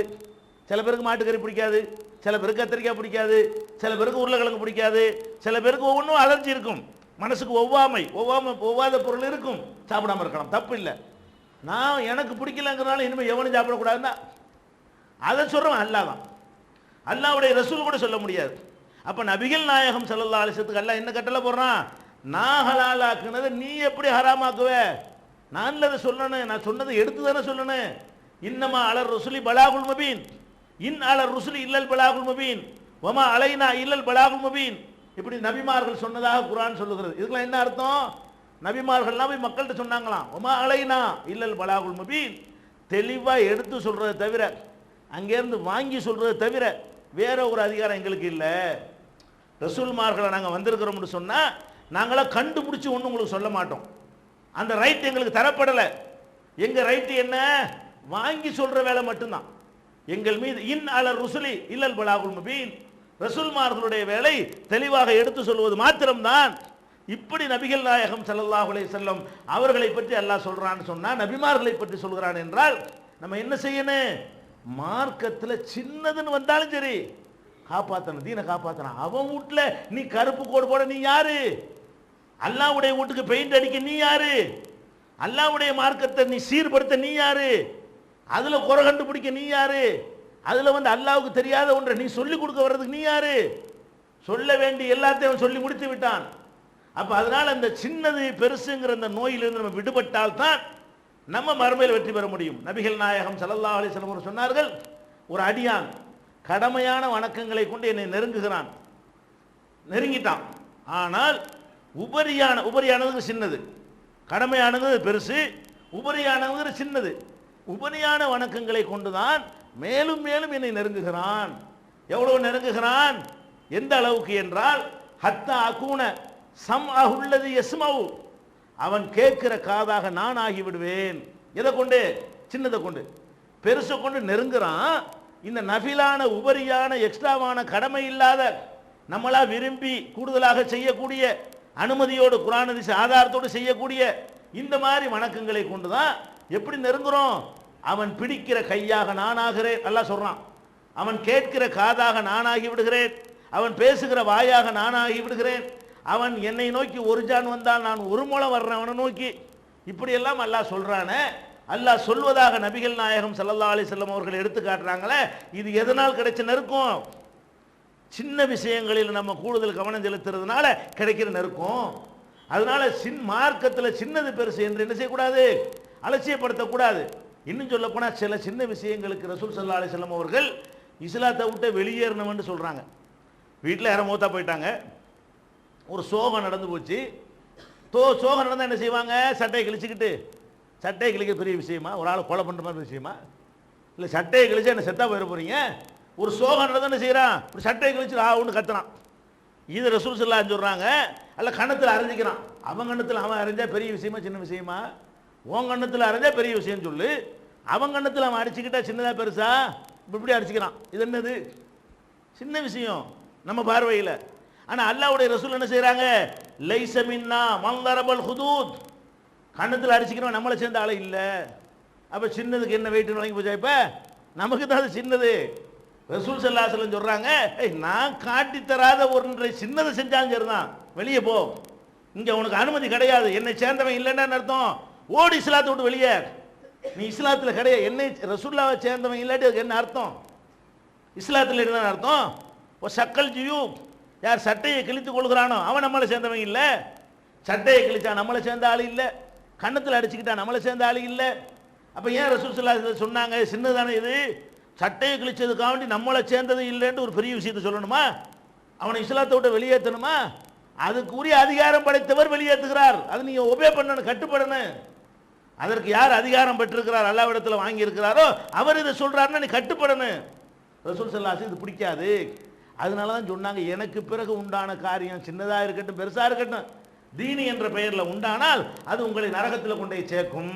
சில பேருக்கு மாட்டுக்கறி பிடிக்காது. சில பேருக்கு கத்திரிக்காய் பிடிக்காது. சில பேருக்கு உருளைக்கிழங்கு பிடிக்காது. சில பேருக்கு ஒவ்வொன்றும் அலர்ஜி இருக்கும். மனசுக்கு ஒவ்வாமை ஒவ்வாமை ஒவ்வாத பொருள் இருக்கும். சாப்பிடாம இருக்கலாம். தப்பு இல்லை. நான் எனக்கு பிடிக்கலங்கிறனால இனிமேல் எவனும் சாப்பிடக்கூடாதுன்னா அதை சொல்கிறவன் அல்லாஹ் தான் அல்லாவுடைய ரசூல் கூட சொல்ல முடியாது. அப்போ நபிகள் நாயகம் ஸல்லல்லாஹு அலைஹி அல்ல என்ன கட்டளை போடுறான்? நான் ஹலாலாக்குனதை நீ எப்படி ஹராமாக்குவ? நான் அதை சொல்லணும். நான் சொன்னதை எடுத்து தானே சொல்லணும். இன்னமா அலர் ருசுலி பலாகுல் மபீன். இன் அலர் ருசுலி இல்லல் பலாகுல் மபீன். ஒமா அலைனா இல்லல் பலாகுல் மபீன். இப்படி நபிமார்கள் சொன்னதாக குரான் சொல்லுகிறது. இதுக்கெல்லாம் என்ன அர்த்தம்? நபிமார்கள்லாம் போய் மக்கள்கிட்ட சொன்னாங்களாம். ஒமா அலைனா இல்லல் பலாகுல் மபீன். தெளிவாக எடுத்து சொல்கிறத தவிர அங்கேருந்து வாங்கி சொல்கிறத தவிர வேற ஒரு அதிகாரம் எங்களுக்கு இல்லை. ரசூல்மார்களை நாங்கள் வந்திருக்கிறோம்னு சொன்னால் நாங்களாம் கண்டுபிடிச்சி ஒன்றும் உங்களுக்கு சொல்ல மாட்டோம். அந்த ரைட் எங்களுக்கு தரப்படலை. எங்கள் ரைட்டு என்ன? வாங்கி சொல்கிற வேலை மட்டும்தான். எங்கள் மீது இன் அல ருசுலி இல்லல் பலாகுல் முபீன். ரசூல்மார்களுடைய வேலை தெளிவாக எடுத்து சொல்வது மாத்திரம்தான். இப்படி நபிகள் நாயகம் ஸல்லல்லாஹு அலைஹி வஸல்லம் அவர்களை பற்றி அல்லாஹ் சொல்கிறான்னு சொன்னால் நபிமார்களை பற்றி சொல்கிறான் என்றால் நம்ம என்ன செய்யணும்? மார்க்கத்தில் சின்னதுன்னு வந்தாலும் சரி காப்பாற்றணும் தீனை காப்பாற்றணும் அவன் வீட்டில் நீ கருப்பு கோடு போட நீ யாரு? அல்லாவுடைய வீட்டுக்கு பெயிண்ட் அடிக்க நீ யாரு? அல்லாவுடைய மார்க்கத்தை நீ சீர்படுத்த நீ யாரு? அதில் குறை கண்டுபிடிக்க நீ யாரு? அதில் வந்து அல்லாவுக்கு தெரியாத ஒன்றை நீ சொல்லி கொடுக்க வர்றதுக்கு நீ யாரு? சொல்ல வேண்டிய எல்லாத்தையும் சொல்லி முடித்து விட்டான். அப்போ அதனால் அந்த சின்னது பெருசுங்கிற அந்த நோயிலிருந்து நம்ம விடுபட்டால் தான் நம்ம மறுமையில் வெற்றி பெற முடியும். நபிகள் நாயகம் ஸல்லல்லாஹு அலைஹி சொன்னார்கள் ஒரு அடியான் கடமையான வணக்கங்களை கொண்டு என்னை நெருங்குகிறான். நெருங்கிட்டான். ஆனால் உபரியான உபரியானது சின்னது. கடமையானது பெருசு உபரியானது சின்னது. உபரியான வணக்கங்களை கொண்டுதான் மேலும் மேலும் என்னை நெருங்குகிறான். எவ்வளவு நெருங்குகிறான்? எந்த அளவுக்கு என்றால் ஹத்தா அகூன சம் அகுள்ளது எஸ்மவு அவன் கேட்கிற காதாக நான் ஆகிவிடுவேன். எதை கொண்டு? சின்னதை கொண்டு. பெருசை கொண்டு நெருங்குறான். இந்த நபிலான உபரியான எக்ஸ்ட்ராவான கடமை இல்லாத நம்மளா விரும்பி கூடுதலாக செய்யக்கூடிய அனுமதியோடு குரானதிச ஆதாரத்தோடு செய்யக்கூடிய இந்த மாதிரி வணக்கங்களை கொண்டு தான் எப்படி நெருங்குறோம்? அவன் பிடிக்கிற கையாக நானாகிறேன். நல்லா சொல்றான். அவன் கேட்கிற காதாக நானாகி விடுகிறேன். அவன் பேசுகிற வாயாக நானாகி விடுகிறேன். அவன் என்னை நோக்கி ஒரு ஜான் வந்தால் நான் ஒரு மூலம் வர்றேன். அவனை நோக்கி. இப்படியெல்லாம் அல்லாஹ் சொல்றானே. அல்லாஹ் சொல்வதாக நபிகள் நாயகம் சல்லா அலி செல்லம் அவர்கள் எடுத்து காட்டுறாங்களே. இது எதனால் கிடைச்ச நெருக்கம்? சின்ன விஷயங்களில் நம்ம கூடுதல் கவனம் செலுத்துறதுனால கிடைக்கிற நெருக்கம். அதனால சின் மார்க்கத்தில் சின்னது பெருசு என்று என்ன செய்யக்கூடாது? அலட்சியப்படுத்தக்கூடாது. இன்னும் சொல்ல போனால் சில சின்ன விஷயங்களுக்கு ரசூல் சல்லா அலிஸ்லாம் அவர்கள் இஸ்லாத்தை விட்டு வெளியேறணும்னு சொல்கிறாங்க வீட்டில் யாரும் மூத்தா போயிட்டாங்க. ஒரு சோகம் நடந்து போச்சு. தோ சோகம் நடந்தால் என்ன செய்வாங்க? சட்டையை கிழிச்சிக்கிட்டு. சட்டையை கிழிக்க பெரிய விஷயமா? ஒரு ஆளை கொலை பண்ணுற மாதிரி விஷயமா? இல்லை சட்டையை கிழிச்சு என்ன செத்தாக போயிட போகிறீங்க ஒரு சோகம் நடந்தால் என்ன செய்கிறான் ஒரு சட்டையை கிழிச்சு ஆகும்னு கத்துறான். இது ரசூல் சொல்லான்னு சொல்கிறாங்க அல்ல கணத்தில் அரைஞ்சிக்கிறான் அவன் கணத்தில் அவன் அரைஞ்சா பெரிய விஷயமா சின்ன விஷயமா? உன் கண்ணத்தில் அரைஞ்சா பெரிய விஷயம் சொல்லு. அவன் கண்ணத்தில் அவன் அடிச்சுக்கிட்டா சின்னதாக பெருசா? இப்படி அடிச்சுக்கிறான். இது என்னது? சின்ன விஷயம் நம்ம பார்வையில். ஆனால் அல்லாவுடைய ரசூல் என்ன செய்கிறாங்க லைசமின்னா மந்தரபல் ஹுதூத். கண்ணத்தில் அடிச்சுக்கிறவன் நம்மளை சேர்ந்த ஆளை இல்லை. அப்போ சின்னதுக்கு என்ன வெயிட்னு வாங்கி போச்சா இப்போ? நமக்கு தான் அது சின்னது. ரசூல் சல்லாசலம் சொல்கிறாங்க ஏய் நான் காட்டித்தராத ஒன்றை சின்னதை செஞ்சாலும் சரிதான். வெளியே போ. இங்கே உனக்கு அனுமதி கிடையாது. என்னை சேர்ந்தவன் இல்லைன்னு அர்த்தம். ஓடி இஸ்லாத்தை விட்டு வெளியே. நீ இஸ்லாத்தில் கிடையாது. என்னை ரசூல்லாவை சேர்ந்தவன் இல்லாட்டி அதுக்கு என்ன அர்த்தம்? இஸ்லாத்தில் என்ன அர்த்தம்? ஓ சக்கல் ஜியூ. யார் சட்டையை கிழித்து கொள்கிறானோ அவன் நம்மளை சேர்ந்தவன் இல்லை. சட்டையை கிழிச்சா நம்மளை சேர்ந்த ஆள் இல்லை. கன்னத்தில் அடிச்சுக்கிட்டா நம்மளை சேர்ந்த ஆள் இல்லை. அப்போ ஏன் ரசூல் சல்லா சொன்னாங்க? சின்னதானே இது. சட்டையை கிழிச்சதுக்காக வேண்டி நம்மளை சேர்ந்தது இல்லைன்ட்டு ஒரு பெரிய விஷயத்தை சொல்லணுமா? அவனை இஸ்லாத்தை விட்டு வெளியேற்றணுமா? அதுக்குரிய அதிகாரம் படைத்தவர் வெளியேற்றுகிறார். அது நீங்கள் ஒபே பண்ணணும் கட்டுப்படணும். அதற்கு யார் அதிகாரம் பெற்றிருக்கிறார் அல்லாவிடத்தில் வாங்கியிருக்கிறாரோ அவர் இதை சொல்கிறாருன்னு நீ கட்டுப்படணும். ரசூல் செல்லாசி இது பிடிக்காது. அதனால தான் சொன்னாங்க எனக்கு பிறகு உண்டான காரியம் சின்னதாக இருக்கட்டும் பெருசாக இருக்கட்டும். தீனி என்ற பெயரில் உண்டானால் அது உங்களை நரகத்தில் கொண்டு போய் சேர்க்கும்.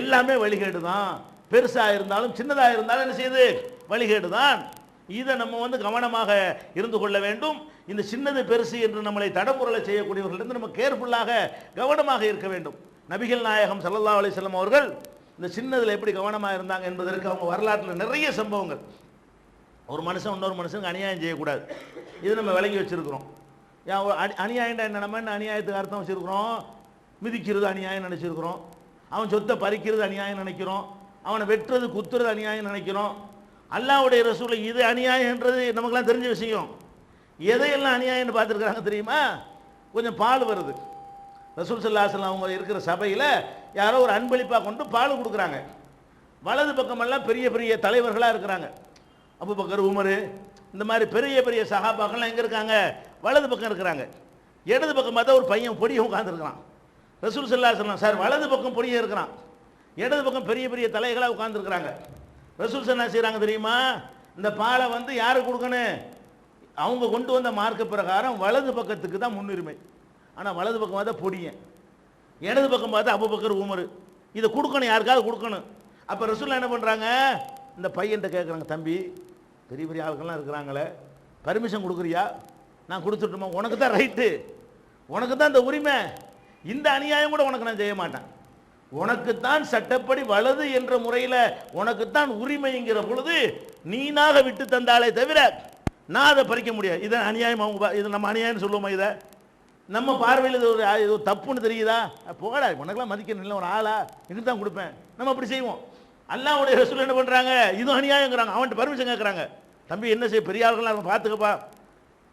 எல்லாமே வழிகேடு தான். பெருசாக இருந்தாலும் சின்னதாக இருந்தாலும் என்ன செய்யுது? வழிகேடு தான். இதை நம்ம வந்து கவனமாக இருந்து கொள்ள வேண்டும். இந்த சின்னது பெருசு என்று நம்மளை தடமுறலை செய்யக்கூடியவர்களிடம் நம்ம கேர்ஃபுல்லாக கவனமாக இருக்க வேண்டும். நபிகள் நாயகம் சல்லா அலிசல்லம் அவர்கள் இந்த சின்னதில் எப்படி கவனமாக இருந்தாங்க என்பதற்கு அவங்க வரலாற்றில் நிறைய சம்பவங்கள். ஒரு மனுஷன் இன்னொரு மனுஷனுக்கு அநியாயம் செய்யக்கூடாது. இது நம்ம விளங்கி வச்சிருக்கிறோம். ஏன் அநியாயம்டா என்ன? நம்ம என்ன அநியாயத்துக்கு அர்த்தம் வச்சிருக்கிறோம்? மிதிக்கிறது அநியாயம் நினச்சிருக்கிறோம். அவன் சொத்தை பறிக்கிறது அநியாயம் நினைக்கிறோம். அவனை வெட்டுறது குத்துறது அநியாயம் நினைக்கிறோம். அல்லாவுடைய ரசூலை இது அநியாயன்றது நமக்கெல்லாம் தெரிஞ்ச விஷயம். எதையெல்லாம் அநியாயம்னு பார்த்துருக்குறாங்க தெரியுமா? கொஞ்சம் பால் வருது. ரசூல் சல்லாஹ் அவங்க இருக்கிற சபையில் யாரோ ஒரு அன்பளிப்பாக கொண்டு பால் கொடுக்குறாங்க. வலது பக்கமெல்லாம் பெரிய பெரிய தலைவர்களாக இருக்கிறாங்க. அபூபக்கர் உமர் இந்த மாதிரி பெரிய பெரிய சகாபாக்கள்லாம் எங்கே இருக்காங்க? வலது பக்கம் இருக்கிறாங்க. இடது பக்கம் பார்த்தா ஒரு பையன் பொடியும் உட்காந்துருக்கிறான் ரசூல் சல்லா சொல்லலாம் சார் வலது பக்கம் பொடியும் இருக்கிறான். இடது பக்கம் பெரிய பெரிய தலைகளாக உட்காந்துருக்குறாங்க ரசூல் சல்லா செய்கிறாங்க தெரியுமா? இந்த பாலை வந்து யாருக்கு கொடுக்கணும்? அவங்க கொண்டு வந்த மார்க்க பிரகாரம் வலது பக்கத்துக்கு தான் முன்னுரிமை. ஆனால் வலது பக்கம் பார்த்தா பொடியன். இடது பக்கம் பார்த்தா அபுபக்கர் உமர். இதை கொடுக்கணும் யாருக்காவது கொடுக்கணும். அப்போ ரசூல்லா என்ன பண்ணுறாங்க இந்த பையன்கிட்ட கேட்குறாங்க தம்பி பெரிய பெரிய ஆளுக்கெல்லாம் இருக்கிறாங்களே பர்மிஷன் கொடுக்குறியா? நான் கொடுத்துட்டுமா? உனக்கு தான் ரைட்டு உனக்கு தான் இந்த உரிமை. இந்த அநியாயம் கூட உனக்கு நான் செய்ய மாட்டேன். உனக்குத்தான் சட்டப்படி வலது என்ற முறையில் உனக்குத்தான் உரிமைங்கிற பொழுது நீனாக விட்டு தந்தாலே தவிர நான் அதை பறிக்க முடியாது. இதை அநியாயம் அவங்க இது நம்ம அநியாயம்னு சொல்லுவோமா இதை? நம்ம பார்வையில் இது ஒரு இது தப்புன்னு தெரியுதா? போகடா போடா உனக்கெல்லாம் மதிக்கணும் இல்லை ஒரு ஆளா? இதுக்கு தான் கொடுப்பேன். நம்ம அப்படி செய்வோம். அல்லாவுடைய ரசூல் என்ன பண்ணுறாங்க இதுவும் அநியாயங்கிறாங்க. அவன்கிட்ட பர்மிஷன் கேட்குறாங்க தம்பி என்ன செய்ய பெரிய ஆளுங்களாம் இருக்கும் பார்த்துக்கப்பா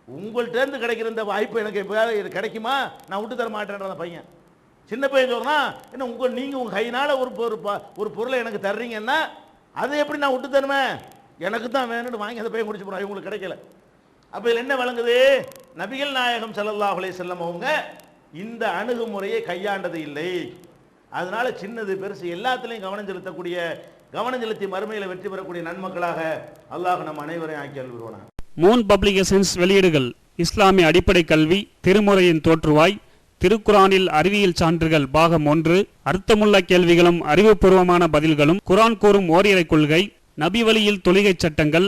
உங்கள்கிட்டேருந்து கிடைக்கிற இந்த வாய்ப்பு எனக்கு எப்போயாவது இது கிடைக்குமா? நான் விட்டு தர மாட்டேன்ற அந்த பையன். சின்ன பையன் சொல்றான் என்ன உங்கள் நீங்கள் உங்கள் கையினால் ஒரு ப- ஒரு பொருளை எனக்கு தர்றீங்கன்னா அதை எப்படி நான் விட்டு தருவேன்? எனக்கு தான் வேணும்னு வாங்கி அந்த பையன் குடிச்சு போகிறான் இவங்களுக்கு கிடைக்கல. அப்போ இதில் என்ன வழங்குது நபிகள் நாயகம் ஸல்லல்லாஹு அலைஹி அவங்க இந்த அணுகுமுறையை கையாண்டது இல்லை. அதனால சின்னது பெருசு எல்லாத்துலேயும் கவனம் செலுத்தக்கூடிய கவனம் செலுத்தி மறுமையில் வெற்றி பெறக்கூடிய நன்மக்களாக அல்லாஹ் நம் அனைவரையும் ஆக்கி அல்விடுவானா மூன் பப்ளிகேஷன்ஸ் வெளியீடுகள் இஸ்லாமிய அடிப்படை கல்வி திருமுறையின் தோற்றுவாய் திருக்குரானில் அறிவியல் சான்றுகள் பாகம் ஒன்று அர்த்தமுள்ள கேள்விகளும் அறிவுபூர்வமான பதில்களும் குரான் கூறும் ஓரிரை கொள்கை நபி வழியில் தொழுகை சட்டங்கள்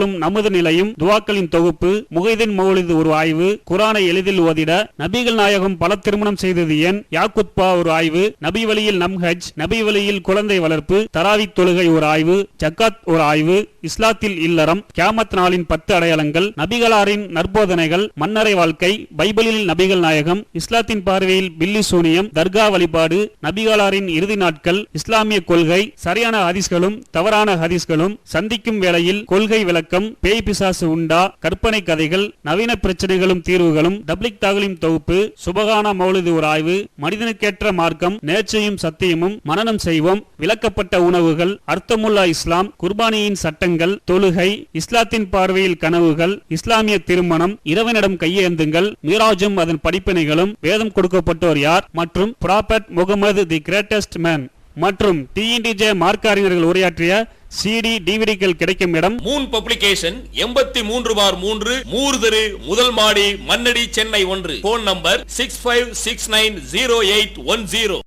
தோழர்களும் நமது நிலையும் துவாக்களின் தொகுப்பு முகைதின் மௌலிது ஒரு ஆய்வு குரானை எளிதில் ஓதிட நபிகள் நாயகம் பல திருமணம் செய்தது ஏன்? யாக்குத்பா ஒரு ஆய்வு நபி வழியில் நம் ஹஜ் நபி வழியில் குழந்தை வளர்ப்பு தராவி தொழுகை ஒரு ஆய்வு ஜக்காத் ஒரு ஆய்வு இஸ்லாத்தில் இல்லறம் கியாமத் நாளின் பத்து அடையாளங்கள் நபிகளாரின் நற்போதனைகள் மன்னரை வாழ்க்கை பைபிளில் நபிகள் நாயகம் இஸ்லாத்தின் பார்வையில் பில்லி சூனியம் தர்கா வழிபாடு நபிகளாரின் இறுதி நாட்கள் இஸ்லாமிய கொள்கை சரியான ஹதீஸ்களும் தவறான ஹதீஸ்களும் சந்திக்கும் வேளையில் கொள்கை விளக்கம் பேய் பிசாசு உண்டா கற்பனை கதைகள் நவீன பிரச்சனைகளும் தீர்வுகளும் டப்ளிக் தாகலின் தொகுப்பு சுபகான மௌலிது ஒரு ஆய்வு மனிதனுக்கேற்ற மார்க்கம் நேர்ச்சையும் சத்தியமும் மனனம் செய்வோம் விளக்கப்பட்ட உணவுகள் அர்த்தமுல்லா இஸ்லாம் குர்பானியின் சட்டங்கள் தொழுகை இஸ்லாத்தின் பார்வையில் கனவுகள் இஸ்லாமிய திருமணம் இரவனிடம் கையேந்துங்கள் மீராஜும் அதன் படிப்பினைகளும் வேதம் கொடுக்கப்பட்டோர் யார் மற்றும் prophet Muhammad the greatest man மற்றும் டிஎன்டிஜே மார்க்க அறிஞர்கள் உரையாற்றிய சிடி டிவிடிகள் கிடைக்கும் இடம். மூன் பப்ளிகேஷன் எண்பத்தி மூன்று பார் மூன்று மூர்தரு முதல் மாடி மன்னடி சென்னை ஒன்று. Phone number six five six nine zero eight one zero